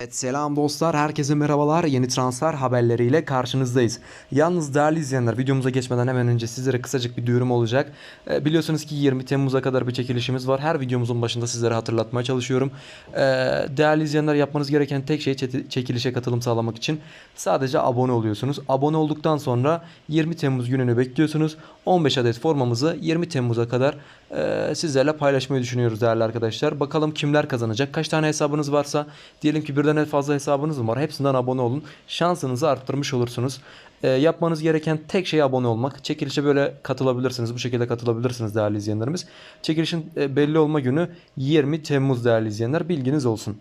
Evet, selam dostlar, herkese merhabalar. Yeni transfer haberleriyle karşınızdayız. Yalnız değerli izleyenler, videomuza geçmeden hemen önce sizlere kısacık bir duyurum olacak. Ee, biliyorsunuz ki 20 Temmuz'a kadar bir çekilişimiz var. Her videomuzun başında sizlere hatırlatmaya çalışıyorum. Ee, değerli izleyenler, yapmanız gereken tek şey çekilişe katılım sağlamak için sadece abone oluyorsunuz. Abone olduktan sonra 20 Temmuz gününü bekliyorsunuz. 15 adet formamızı 20 Temmuz'a kadar e, sizlerle paylaşmayı düşünüyoruz değerli arkadaşlar. Bakalım kimler kazanacak? Kaç tane hesabınız varsa diyelim ki birden en fazla hesabınız mı var? Hepsinden abone olun. Şansınızı arttırmış olursunuz. E, yapmanız gereken tek şey abone olmak. Çekilişe böyle katılabilirsiniz. Bu şekilde katılabilirsiniz değerli izleyenlerimiz. Çekilişin e, belli olma günü 20 Temmuz değerli izleyenler. Bilginiz olsun.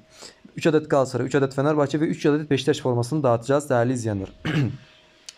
3 adet Galatasaray, 3 adet Fenerbahçe ve 3 adet Beşiktaş formasını dağıtacağız değerli izleyenler.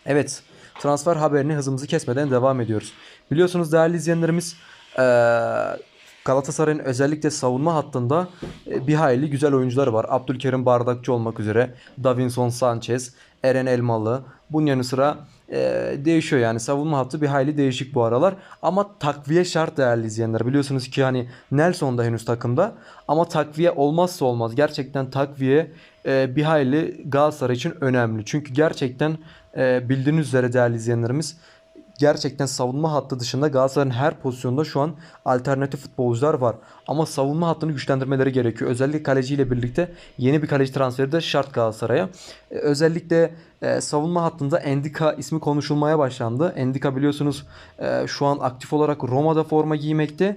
Evet, transfer haberini hızımızı kesmeden devam ediyoruz. Biliyorsunuz değerli izleyenlerimiz eee, Galatasaray'ın özellikle savunma hattında e, bir hayli güzel oyuncuları var. Abdülkerim Bardakçı olmak üzere, Davinson Sanchez, Eren Elmalı. Bunun yanı sıra e, değişiyor yani savunma hattı bir hayli değişik bu aralar. Ama takviye şart değerli izleyenler. Biliyorsunuz ki hani Nelson da henüz takımda ama takviye olmazsa olmaz. Gerçekten takviye e, bir hayli Galatasaray için önemli. Çünkü gerçekten e, bildiğiniz üzere değerli izleyenlerimiz gerçekten savunma hattı dışında Galatasaray'ın her pozisyonda şu an alternatif futbolcular var. Ama savunma hattını güçlendirmeleri gerekiyor. Özellikle kaleciyle birlikte yeni bir kaleci transferi de şart Galatasaray'a. E, özellikle e, savunma hattında Endika ismi konuşulmaya başlandı. Endika biliyorsunuz e, şu an aktif olarak Roma'da forma giymekte.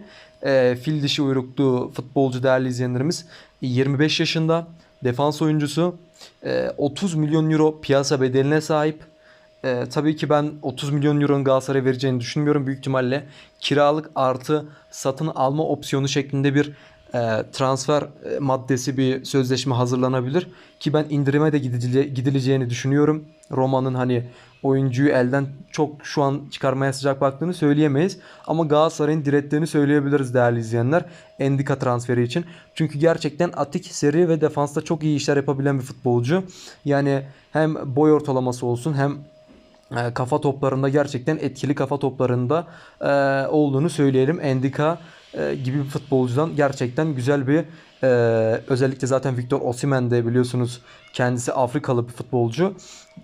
Fil dişi uyruklu futbolcu değerli izleyenlerimiz 25 yaşında defans oyuncusu. E, 30 milyon euro piyasa bedeline sahip. Ee, tabii ki ben 30 milyon euronun Galatasaray'a vereceğini düşünmüyorum. Büyük ihtimalle kiralık artı satın alma opsiyonu şeklinde bir e, transfer e, maddesi bir sözleşme hazırlanabilir. Ki ben indirime de gidile- gidileceğini düşünüyorum. Roma'nın hani oyuncuyu elden çok şu an çıkarmaya sıcak baktığını söyleyemeyiz. Ama Galatasaray'ın direttiğini söyleyebiliriz değerli izleyenler. Endika transferi için. Çünkü gerçekten atik, seri ve defansta çok iyi işler yapabilen bir futbolcu. Yani hem boy ortalaması olsun hem e, kafa toplarında gerçekten etkili kafa toplarında e, olduğunu söyleyelim. Endika e, gibi bir futbolcudan gerçekten güzel bir e, özellikle zaten Victor Osimhen de biliyorsunuz kendisi Afrikalı bir futbolcu.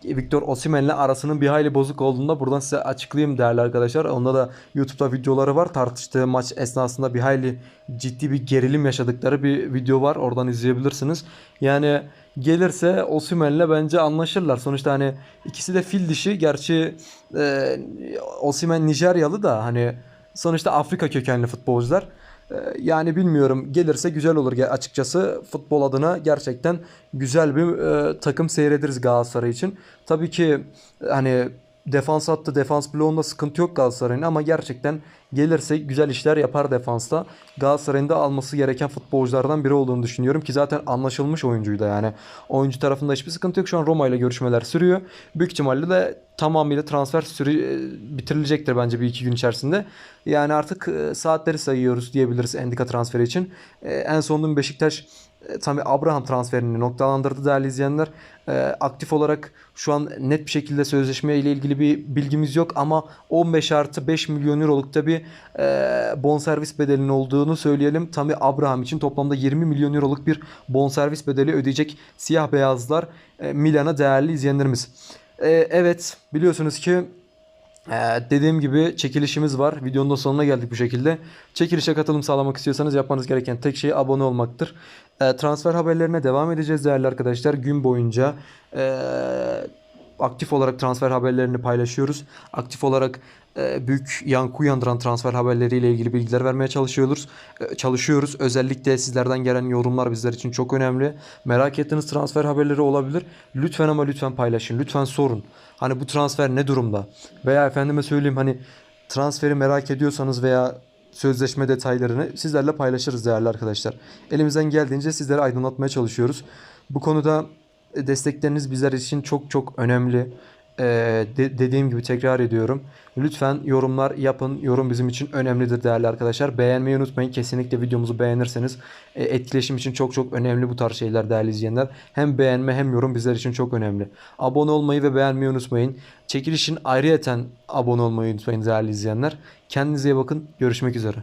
Victor Osimhen'le arasının bir hayli bozuk olduğunu da buradan size açıklayayım değerli arkadaşlar. Onda da YouTube'da videoları var. Tartıştığı maç esnasında bir hayli ciddi bir gerilim yaşadıkları bir video var. Oradan izleyebilirsiniz. Yani gelirse Osimhen'le bence anlaşırlar. Sonuçta hani ikisi de fil dişi. Gerçi e, Osimhen Nijeryalı da hani sonuçta Afrika kökenli futbolcular. E, yani bilmiyorum gelirse güzel olur açıkçası. Futbol adına gerçekten güzel bir e, takım seyrederiz Galatasaray için. Tabii ki hani defans hattı, defans bloğunda sıkıntı yok Galatasaray'ın ama gerçekten gelirse güzel işler yapar defansta. Galatasaray'ın da alması gereken futbolculardan biri olduğunu düşünüyorum ki zaten anlaşılmış oyuncuydu yani. Oyuncu tarafında hiçbir sıkıntı yok. Şu an Roma ile görüşmeler sürüyor. Büyük ihtimalle de tamamıyla transfer sürü e, bitirilecektir bence bir iki gün içerisinde. Yani artık e, saatleri sayıyoruz diyebiliriz Endika transferi için. E, En sonunda Beşiktaş e, tabii Abraham transferini noktalandırdı değerli izleyenler. E, aktif olarak şu an net bir şekilde sözleşme ile ilgili bir bilgimiz yok ama 15 artı 5 milyon eurolukta bir e, bonservis bedelinin olduğunu söyleyelim. Tabii Abraham için toplamda 20 milyon euroluk bir bonservis bedeli ödeyecek siyah beyazlar e, Milan'a değerli izleyenlerimiz. E, evet biliyorsunuz ki ee, dediğim gibi çekilişimiz var. Videonun da sonuna geldik bu şekilde. Çekilişe katılım sağlamak istiyorsanız yapmanız gereken tek şey abone olmaktır. Ee, transfer haberlerine devam edeceğiz değerli arkadaşlar. Gün boyunca ee, aktif olarak transfer haberlerini paylaşıyoruz. Aktif olarak e, büyük yankı uyandıran transfer haberleriyle ilgili bilgiler vermeye çalışıyoruz. E, çalışıyoruz. Özellikle sizlerden gelen yorumlar bizler için çok önemli. Merak ettiğiniz transfer haberleri olabilir. Lütfen ama lütfen paylaşın. Lütfen sorun. Hani bu transfer ne durumda? Veya efendime söyleyeyim hani transferi merak ediyorsanız veya sözleşme detaylarını sizlerle paylaşırız değerli arkadaşlar. Elimizden geldiğince sizlere aydınlatmaya çalışıyoruz. Bu konuda destekleriniz bizler için çok çok önemli. Ee, de- dediğim gibi tekrar ediyorum. Lütfen yorumlar yapın. Yorum bizim için önemlidir değerli arkadaşlar. Beğenmeyi unutmayın. Kesinlikle videomuzu beğenirseniz e, etkileşim için çok çok önemli bu tarz şeyler değerli izleyenler. Hem beğenme hem yorum bizler için çok önemli. Abone olmayı ve beğenmeyi unutmayın. Çekilişin ayrıyeten abone olmayı unutmayın değerli izleyenler. Kendinize iyi bakın. Görüşmek üzere.